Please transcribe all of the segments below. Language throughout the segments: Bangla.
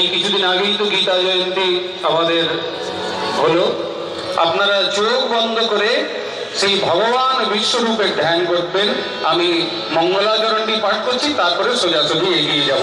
এই কিছুদিন আগেই তো গীতা জয়ন্তী আমাদের হলো। আপনারা চোখ বন্ধ করে সেই ভগবান বিশ্বরূপে ধ্যান করবেন। আমি মঙ্গলাচরণটি পাঠ করছি, তারপরে সোজাসুজি এগিয়ে যাব।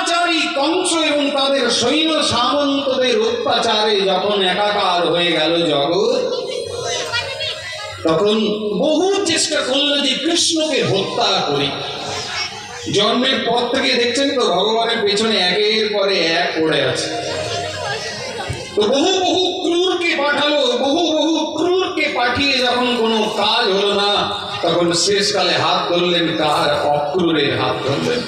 কংস এবং তাদের সৈন্য সামন্তদের অত্যাচারে যখন একাকার হয়ে গেল জগৎ, তখন বহু চেষ্টা করল যে কৃষ্ণকে হত্যা করি। জন্মের পর থেকে দেখছেন তো ভগবানের পেছনে একের পরে এক পড়ে আছে। তো বহু বহু ক্রূরকে পাঠালো, বহু বহু ক্রূরকে পাঠিয়ে যখন কোনো কাজ হলো না, তখন শেষকালে হাত ধরলেন কার অক্রূরের হাত ধরলেন।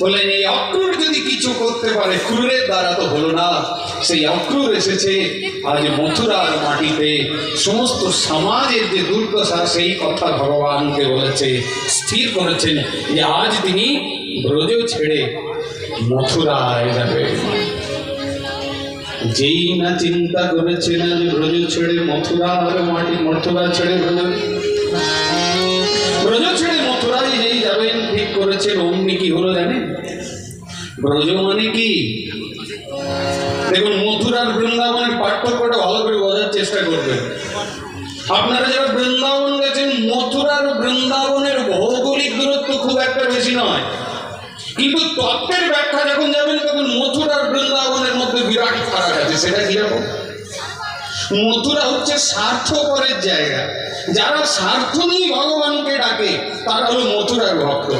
বললেন এই অক্রুর যদি কিছু করতে পারে ক্রুরের দ্বারা তো হলো না। সেই অক্রুর এসেছে। আজ মথুরার মাটিতে সমস্ত সমাজের যে দুর্দশা, সেই কথা ভগবানকে বলেছে, স্থির করেছেন যে, আজ তিনি ব্রজ ছেড়ে মথুরায় যাবে। যেই না চিন্তা করেছেন আজ ব্রজ ছেড়ে মথুরার মাটি, মথুরা ছেড়ে ব্রজ ব্রজ ছেড়ে মথুরায় যেই যাবেন, ঠিক করেছেন, অমনি কি হলো জানেন? ব্রজ মানে কি? দেখুন, মথুরার বৃন্দাবনের পার্থক্যটা ভালো করে বোঝার চেষ্টা করবেন। আপনারা যারা বৃন্দাবন গেছেন, মথুরার বৃন্দাবনের ভৌগোলিক দূরত্ব খুব একটা বেশি নয়। কিন্তু তত্ত্বের ব্যাখ্যা যখন যাবেন তখন মথুরার বৃন্দাবনের মধ্যে বিরাট ফারাক আছে, সেটা কীরকম মথুরা হচ্ছে স্বার্থপরের জায়গা। যারা স্বার্থ নিয়ে ভগবানকে ডাকে, তারা হলো মথুরার ভক্ত।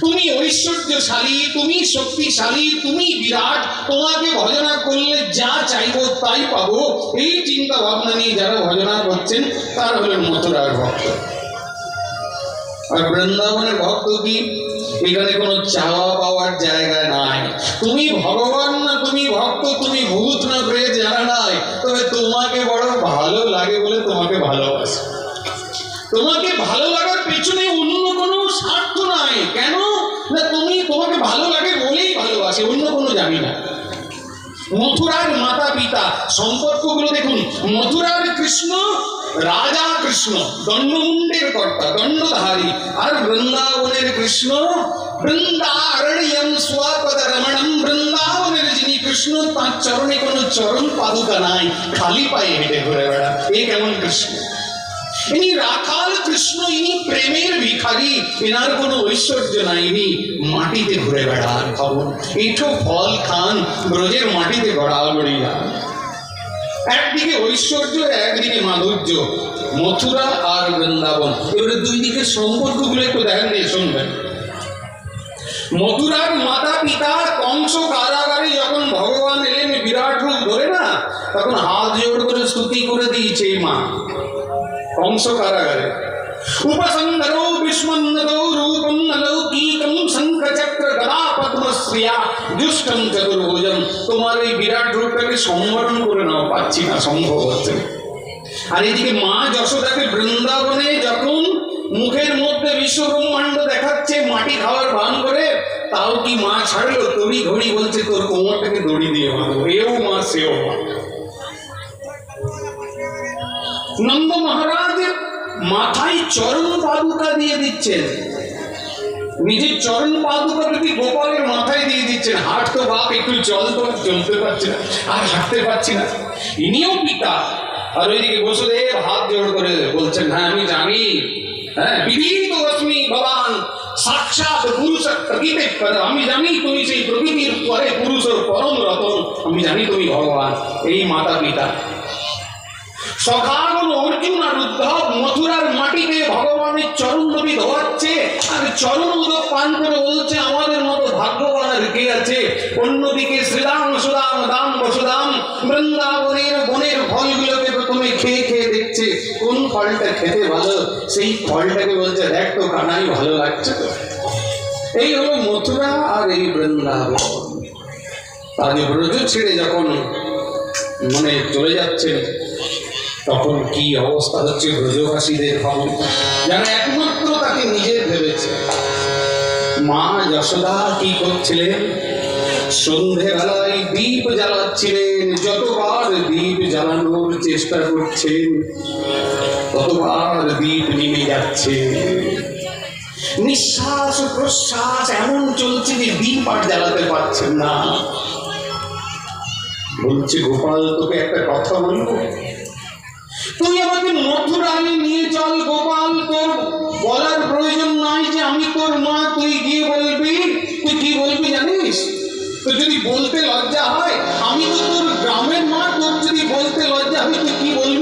তুমি ঐশ্বর্যশালী, তুমি শক্তিশালী, তুমি বিরাট, তোমাকে ভজনা করলে যা চাইব তাই পাবো। এই চিন্তা ভাবনা নিয়ে যারা ভজনা করছেন, তারা হলেন মথুরার ভক্ত। আর বৃন্দাবনের ভক্ত কি? এখানে কোনো চাওয়া পাওয়ার জায়গা নাই। তুমি ভগবান না, তুমি ভক্ত, তুমি ভূত না প্রেত জানা নাই, তবে তোমাকে বড় ভালো লাগে বলে তোমাকে ভালোবাসে। তোমাকে ভালো লাগার পেছনে অন্য কোনো স্বার্থ নাই। কেন? না, তুমি তোমাকে ভালো লাগে বলেই ভালোবাসে, অন্য কোনো জানি না। মথুরার মাতা পিতা সম্পর্কগুলো দেখুন। মথুরার কৃষ্ণ, রাজা কৃষ্ণ, দণ্ডমুণ্ডের কর্তা দণ্ডধারী আর বৃন্দাবনের কৃষ্ণ, বৃন্দারণ্যম স্বাপদ রমণম বৃন্দাবনের যিনি কৃষ্ণ, তার চরণে কোনো চরণ পাদুকা নাই, খালি পায়ে হেঁটে ঘুরে বেড়া এ কেমন কৃষ্ণ? ইনি রাখাল কৃষ্ণ ইনি প্রেমের ভিখারি, এনার কোনো ঐশ্বর্য নাই ইনি মাটিতে ঘুরে বেড়ান ভাবুন। এঠো ফল খান, ব্রজের মাটিতে গড়াগড়ি একদিকে ঐশ্বর্য, একদিকে মাধুর্য, মথুরা আর বৃন্দাবন। এবারে দুই দিকের সম্পর্কগুলো একটু দেখেন দিয়ে শুনবেন। মথুরার মাতা পিতা কংস কারাগারে যখন ভগবান এলেন, বিরাট রূপ ধরে না, তখন হাত জোড় করে স্তুতি করে দিয়েছে মা। কংস কারাগারে উপসন্দরো বিস্মন্নদো রূপম নলৌকিকম শঙ্খচক্র গদা পদ্মশ্রিয়া দুষ্টম চতুর্ভুজম তোমার এই বিরাট রূপটাকে সম্বরণ করে নাও পাচ্ছি না সম্ভব হচ্ছে আর এদিকে মা যশোদাকে বৃন্দাবনে যখন মুখের মধ্যে বিশ্ব ব্রহ্মাণ্ড দেখাচ্ছে মাটি খাওয়ার ভান করে তাও কি মা ছাড়লো তড়ি ঘড়ি বলছে তোর কোমরটাকে দড়ি দিয়ে বাঁধো এও মা সেও মা নন্দ মহারাজ মাথায় চরণ পাদুকা দিয়ে দিচ্ছেন। নিজের চরণ পাদুকা যদি গোপালের মাথায় দিয়ে দিচ্ছেন, হাট তো বাপ, একটু চল তো চলতে পারছে না, আর হাঁটতে পারছি না। ইনিও পিতা। আর ওইদিকে বসুদেব হাত জোড় করে বলছেন হ্যাঁ আমি জানি। হ্যাঁ বিবিধ রশ্মি ভগবান সাক্ষাৎ পুরুষ প্রকৃতি আমি জানি তুমি সেই প্রকৃতির পরে পুরুষের পরম রতন। আমি জানি তুমি ভগবান, এই মাতা পিতা সকাল অর্জুন আর উদ্ধব মথুরার মাটিতে ভগবানের চরণ নবী ধোয়াচ্ছে, আর চরণ পান করে বলছে, আমাদের মতো ভাগ্যবান আর আছে? অন্যদিকে শ্রীরাম সুদাম, দাম বসুদাম, বৃন্দাবনের বনের ফলগুলোকে প্রথমে খেয়ে খেয়ে দেখছে। কোন ফলটা খেতে ভালো? সেই ফলটাকে বলছে, দেখ তো, কানাই ভালো লাগছে তো। এই হলো মথুরা আর এই বৃন্দাবন। আজ ব্রজ ছেড়ে যখন মানে চলে যাচ্ছেন তখন কি অবস্থা হচ্ছে ব্রজবাসীদের ভাবুন যারা একমাত্র তাকে নিজের ভেবেছে। মা যশোদা কি করছিলেন? সন্ধেবেলায় দীপ জ্বালাচ্ছিলেন, যতবার দীপ জ্বালানোর চেষ্টা করছেন, ততবার দীপ নেমে যাচ্ছে। নিঃশ্বাস প্রশ্বাস এমন চলছে যে দীপ আর জ্বালাতে পারছেন না। বলছে, গোপাল, তোকে একটা কথা বলব? তুই আমাকে মথুরায় নিয়ে চল গোপাল তোর। বলার প্রয়োজন নাই যে আমি তোর মা, তুই গিয়ে বলবি। তুই কি বলবি জানিস? তো যদি বলতে লজ্জা হয়, আমি তো তোর গ্রামের মা, তোর যদি বলতে লজ্জা হয়, তুই কি বলবি?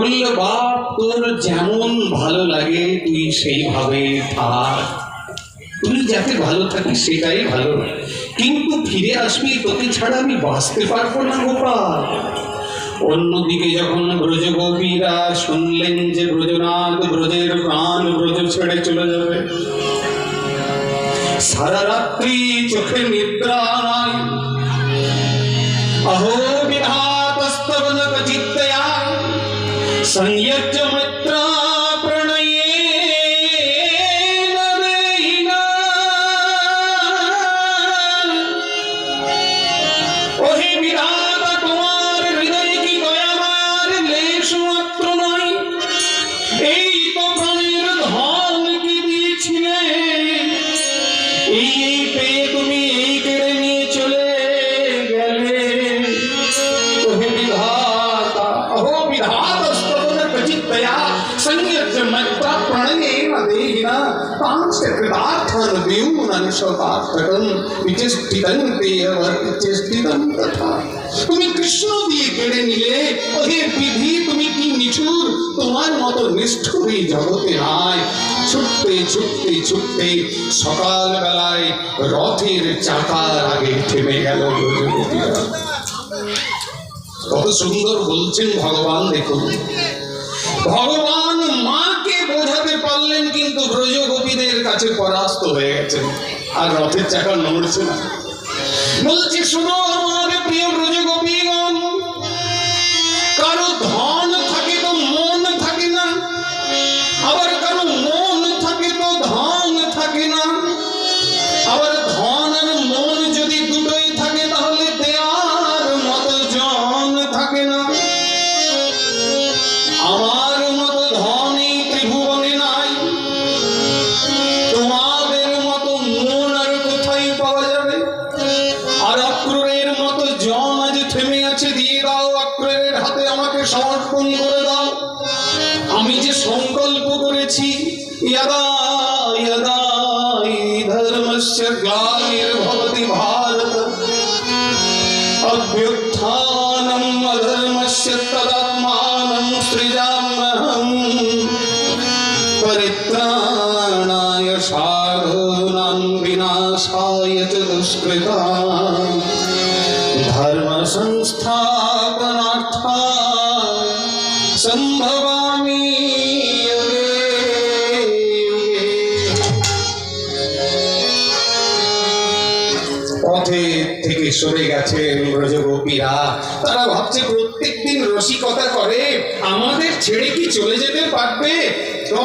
বলল, বাপ, তোর যেমন ভালো লাগে, তুই সেইভাবে থাক। তুই যাতে ভালো থাকিস সেটাই ভালো কিন্তু ফিরে আসবি, তোকে ছাড়া আমি বাঁচতে পারব না, গোপাল। অন্যদিকে যখন ব্রজগোপীরা শুনলেন যে ব্রজনাথ ব্রজের প্রাণ ব্রজ ছেড়ে চলে যাবে, সারা রাত্রি চোখে নিদ্রা নাই। अहो संयज्य বিচেষ্টিতং তে তথা তুমি কৃষ্ণ দিয়ে কেড়ে নিলে, ওহে বিধি, তুমি কি নিঠুর তোমার মতো নিষ্ঠুর এই জগতে নাই ছুটতে ছুটতে ছুটতে সকাল বেলায় রথের চাকার আগে থেমে গেল কত সুন্দর বলছেন ভগবান, দেখুন। ভগবান মাকে বোঝাতে পারলেন, কিন্তু ব্রজগোপীদের কাছে পরাস্ত হয়ে গেছেন। আর রথের চাকা নড়ছে না। বলছে শুনো अभ्युत्थानम् अधर्मस्य तदात्मानं সরে গেছেন ব্রজগোপীরা তারা ভাবছে প্রত্যেকদিন রসিকতা করে, আমাদের ছেড়ে কি চলে যেতে পারবে?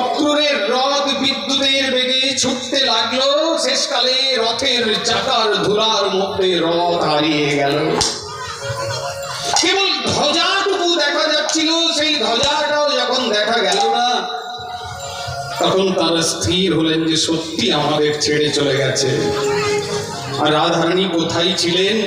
অক্রুরের রথ বিদ্যুতের বেগে ছুটতে লাগল, শেষকালে রথের চাকার ধুলার মধ্যে রথ হারিয়ে গেল। কেবল ধ্বজাটুকু দেখা যাচ্ছিল, সেই ধ্বজাটাও যখন দেখা গেল না, তখন তারা স্থির হলেন যে সত্যি আমাদের ছেড়ে চলে গেছে। রাধারানী কোথায় ছিলেন?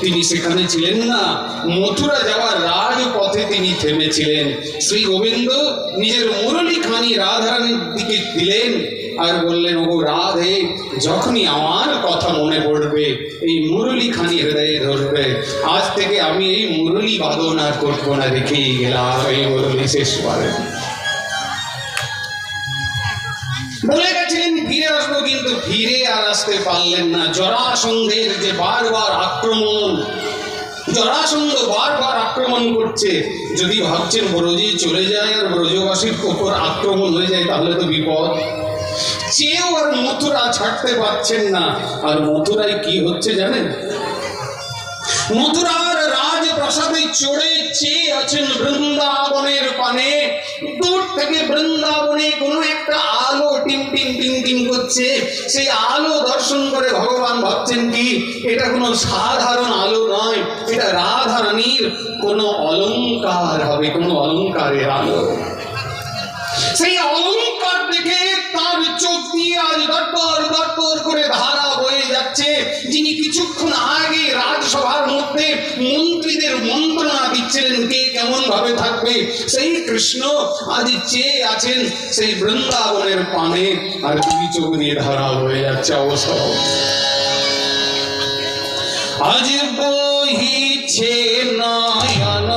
তিনি সেখানে ছিলেন না। মথুরা যাওয়ার রাজপথে তিনি থেমেছিলেন। শ্রী গোবিন্দ নিজের মুরলী খানি রাধারানীর দিকে দিলেন আর বললেন ও রাধে, যখনই আমার কথা মনে পড়বে, এই মুরলী খানি হৃদয়ে ধরবে। আজ থেকে আমি এই মুরলী বাদন করব না, রেখেই গেলাম এই মুরলী শেষ করে বলে গেছিলেন, ফিরে আসব কিন্তু ফিরে আর আসতে পারলেন না। জরাসন্ধের যে বারবার আক্রমণ, জরাসন্ধ বারবার আক্রমণ করছে। যদি ভাবছেন ব্রজে চলে যায় আর ব্রজবাসীর উপর আক্রমণ হয়ে যায়, তাহলে তো বিপদ। চেয়েও আর মথুরা ছাড়তে পারছেন না। আর মথুরায় কি হচ্ছে জানেন? মথুরার রাজপ্রাসাদে চড়ে চেয়ে আছেন বৃন্দাবনের পানে। দূর থেকে বৃন্দাবনে কোনো একটা টিম টিম টিম টিম করছে। সেই আলো দর্শন করে ভগবান ভাবছেন কি, এটা কোনো সাধারণ আলো নয়, এটা রাধারানীর কোনো অলংকার হবে, কোনো অলঙ্কারের আলো। সেই অলঙ্কার দেখে তার চোখ দিয়ে আজ দরদর দরদর করে ধারা যাচ্ছে, যিনি কিছুক্ষণ আগে রাজসভার মধ্যে মন্ত্রীদের মন্ত্রণা দিচ্ছিলেন কে কেমন ভাবে থাকবে, সেই কৃষ্ণ আজ চেয়ে আছেন সেই বৃন্দাবনের পানে। আর দুই চোখ দিয়ে ধারা হয়ে যাচ্ছে অবসর আজ বহিছে নয়ন।